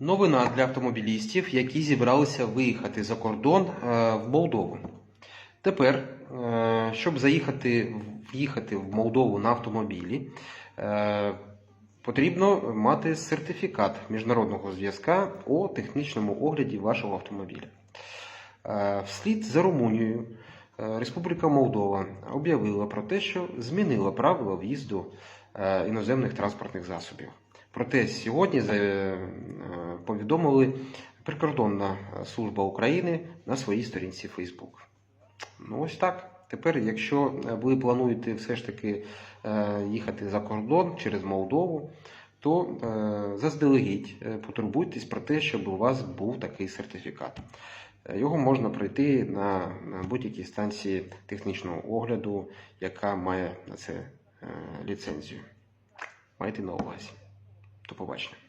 Новина для автомобілістів, які зібралися виїхати за кордон е, в Молдову. Тепер, е, щоб заїхати, в'їхати в Молдову на автомобілі, е, потрібно мати сертифікат міжнародного зв'язка у технічному огляді вашого автомобіля. Вслід за Румунією Республіка Молдова об'явила про те, що змінила правила в'їзду іноземних транспортних засобів. Проте сьогодні повідомили прикордонна служба України на своїй сторінці Facebook. Ну ось так. Тепер, якщо ви плануєте все ж таки е, їхати за кордон через Молдову, то е, заздалегідь е, потурбуйтесь про те, щоб у вас був такий сертифікат. Е, Його можна пройти на, будь-якій станції технічного огляду, яка має на це е, ліцензію. Майте на увазі. До побачення.